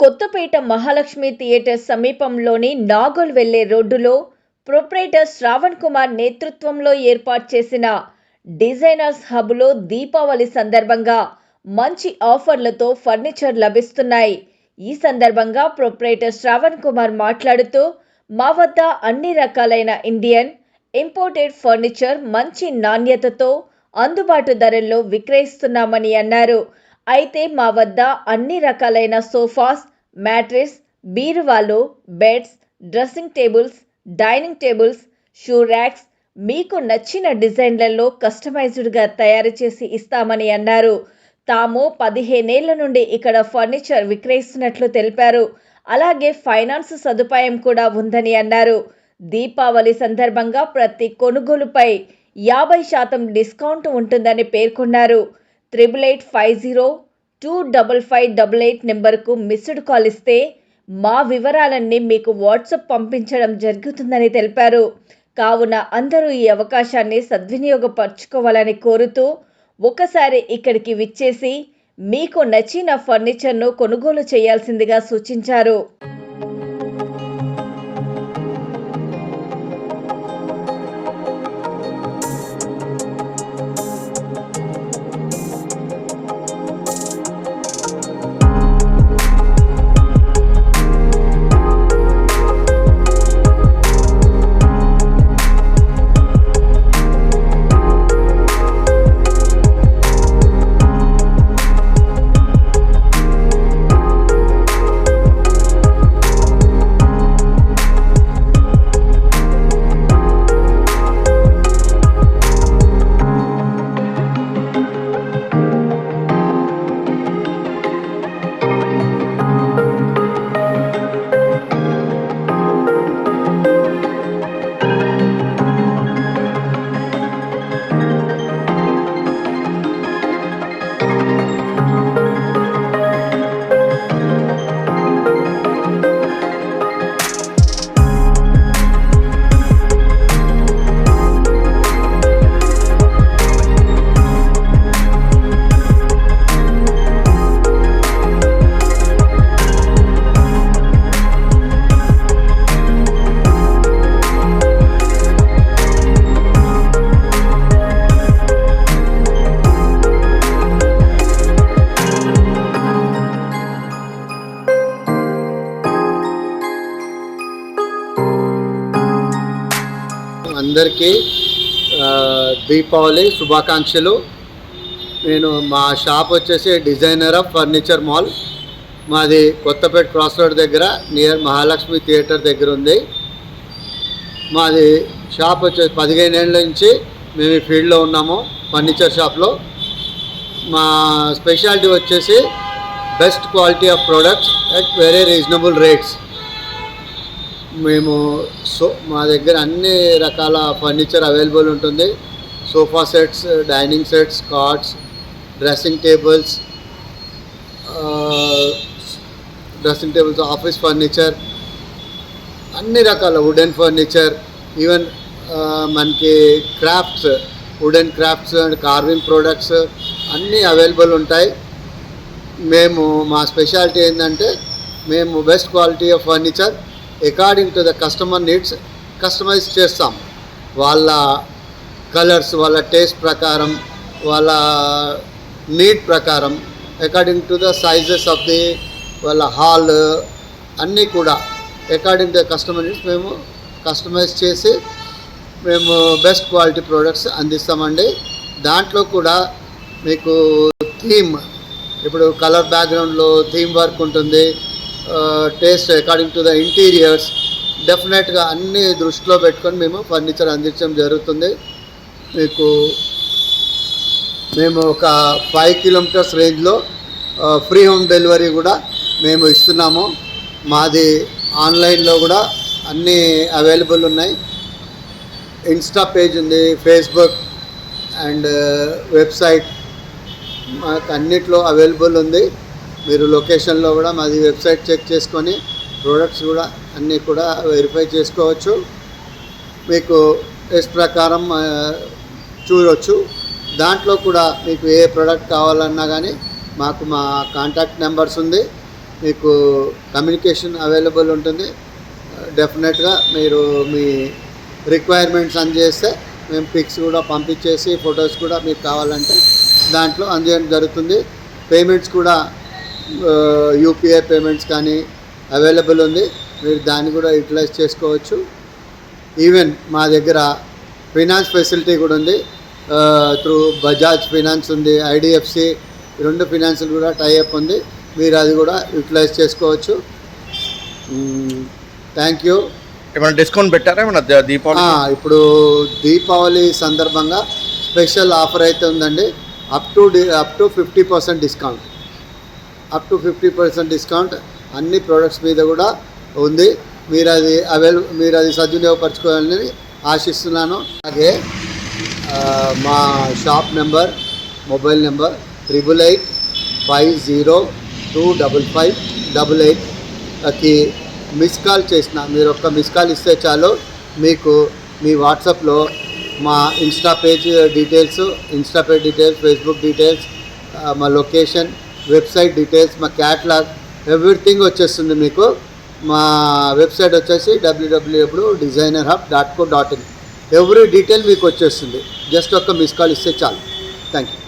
Kothapeta Mahalakshmi theatre సమీపంలోని నాగోల్ వెళ్ళే రోడ్డులో ప్రొపరేటర్ శ్రావణ్ కుమార్ నేతృత్వంలో ఏర్పాటు చేసిన డిజైనర్స్ హబ్లో దీపావళి సందర్భంగా మంచి ఆఫర్లతో ఫర్నిచర్ లభిస్తున్నాయి. ఈ సందర్భంగా ప్రొపరేటర్ శ్రావణ్ కుమార్ మాట్లాడుతూ మా వద్ద అన్ని రకాలైన ఇండియన్ ఇంపోర్టెడ్ ఫర్నిచర్ మంచి నాణ్యతతో అందుబాటు ధరల్లో విక్రయిస్తున్నామని అన్నారు. అయితే మా వద్ద అన్ని రకాలైన సోఫాస్ మ్యాట్రెస్ బీరువాలు beds dressing tables dining tables shoe racks మీకు నచ్చిన డిజైన్లలో కస్టమైజ్డ్గా తయారు చేసి ఇస్తామని అన్నారు. తాము పదిహేనేళ్ళ నుండి ఇక్కడ ఫర్నిచర్ విక్రయిస్తున్నట్లు తెలిపారు. అలాగే ఫైనాన్స్ సదుపాయం కూడా ఉందని అన్నారు. దీపావళి సందర్భంగా ప్రతి కొనుగోలుపై యాభై శాతం డిస్కౌంట్ ఉంటుందని పేర్కొన్నారు. Triple eight five zero two double five double eight నెంబర్కు మిస్డ్ కాల్ ఇస్తే మా వివరాలన్నీ మీకు వాట్సాప్ పంపించడం జరుగుతుందని తెలిపారు. కావున అందరూ ఈ అవకాశాన్ని సద్వినియోగపరచుకోవాలని కోరుతూ ఒకసారి ఇక్కడికి విచ్చేసి మీకు నచ్చిన ఫర్నిచర్ను కొనుగోలు చేయాల్సిందిగా సూచించారు. అందరికీ దీపావళి శుభాకాంక్షలు. నేను మా షాప్ వచ్చేసి డిజైనర్ ఆఫ్ ఫర్నిచర్ మాల్. మాది కొత్తపేట క్రాస్ రోడ్ దగ్గర నియర్ మహాలక్ష్మి థియేటర్ దగ్గర ఉంది. మాది షాప్ వచ్చేసి పదిహేను ఏళ్ళ నుంచి మేము ఈ ఫీల్డ్లో ఉన్నాము ఫర్నిచర్ షాప్లో. మా స్పెషాలిటీ వచ్చేసి best quality of products at very reasonable rates. మేము సో మా దగ్గర అన్ని రకాల ఫర్నిచర్ అవైలబుల్ ఉంటుంది. Sofa sets dining sets cards dressing tables dressing tables office furniture అన్ని రకాల వుడెన్ ఫర్నిచర్ ఈవెన్ మనకి crafts wooden crafts and carving products అన్నీ అవైలబుల్ ఉంటాయి. మేము మా స్పెషాలిటీ ఏంటంటే మేము best quality of furniture according to the customer needs customise చేస్తాం. వాళ్ళ కలర్స్ వాళ్ళ టేస్ట్ ప్రకారం వాళ్ళ నీడ్ ప్రకారం according to the sizes of the వాళ్ళ హాల్ అన్నీ కూడా according to the customer needs మేము కస్టమైజ్ చేసి మేము బెస్ట్ క్వాలిటీ ప్రోడక్ట్స్ అందిస్తామండి. దాంట్లో కూడా మీకు థీమ్ ఇప్పుడు కలర్ బ్యాక్గ్రౌండ్లో థీమ్ వర్క్ ఉంటుంది. Taste according to the interiors డెఫినెట్గా అన్ని దృష్టిలో పెట్టుకొని మేము ఫర్నిచర్ అందించడం జరుగుతుంది. మీకు మేము ఒక ఫైవ్ కిలోమీటర్స్ రేంజ్లో ఫ్రీ హోమ్ డెలివరీ కూడా మేము ఇస్తున్నాము. మాది ఆన్లైన్లో కూడా అన్నీ అవైలబుల్ ఉన్నాయి. ఇన్స్టా పేజ్ ఉంది ఫేస్బుక్ అండ్ వెబ్సైట్ మాకు అన్నిట్లో అవైలబుల్ ఉంది. మీరు లొకేషన్లో కూడా మాది వెబ్సైట్ చెక్ చేసుకొని ప్రోడక్ట్స్ కూడా అన్నీ కూడా వెరిఫై చేసుకోవచ్చు. మీకు టెస్ట్ ప్రకారం చూడవచ్చు దాంట్లో కూడా మీకు ఏ ప్రోడక్ట్ కావాలన్నా కానీ మాకు మా కాంటాక్ట్ నెంబర్స్ ఉంది. మీకు కమ్యూనికేషన్ అవైలబుల్ ఉంటుంది. డెఫినెట్గా మీరు మీ రిక్వైర్మెంట్స్ అందజేస్తే మేము పిక్స్ కూడా పంపించేసి ఫొటోస్ కూడా మీకు కావాలంటే దాంట్లో అందజేయడం జరుగుతుంది. పేమెంట్స్ కూడా యూపీఐ పేమెంట్స్ కానీ అవైలబుల్ ఉంది. మీరు దాన్ని కూడా యూటిలైజ్ చేసుకోవచ్చు. ఈవెన్ మా దగ్గర ఫైనాన్స్ ఫెసిలిటీ కూడా ఉంది. త్రూ బజాజ్ ఫైనాన్స్ ఉంది ఐడిఎఫ్సి రెండు ఫైనాన్షియల్ కూడా టైఅప్ ఉంది. మీరు అది కూడా యూటిలైజ్ చేసుకోవచ్చు. థ్యాంక్ యూ ఏమైనా డిస్కౌంట్ పెట్టారా? ఏమైనా దీపావళి ఇప్పుడు దీపావళి సందర్భంగా స్పెషల్ ఆఫర్ అయితే ఉందండి. Up to up to fifty percent discount up to fifty percent discount అన్ని ప్రోడక్ట్స్ మీద కూడా ఉంది. మీరు అది అవైల మీరు అది సద్వినియోగపరచుకోవాలని ఆశిస్తున్నాను. అలాగే మా shop number mobile number triple eight five zero two double five double ఎయిట్కి మిస్ కాల్ చేసిన మీరు ఒక్క మిస్ కాల్ ఇస్తే చాలు. మీకు మీ వాట్సాప్లో మా insta page details insta page details Facebook details మా లొకేషన్ వెబ్సైట్ డీటెయిల్స్ మా క్యాట్లాగ్ ఎవ్రీథింగ్ వచ్చేస్తుంది మీకు. మా వెబ్సైట్ వచ్చేసి WWW designer hub dot co dot in every detail మీకు వచ్చేస్తుంది. జస్ట్ ఒక్క మిస్ కాల్ ఇస్తే చాలు. Thank you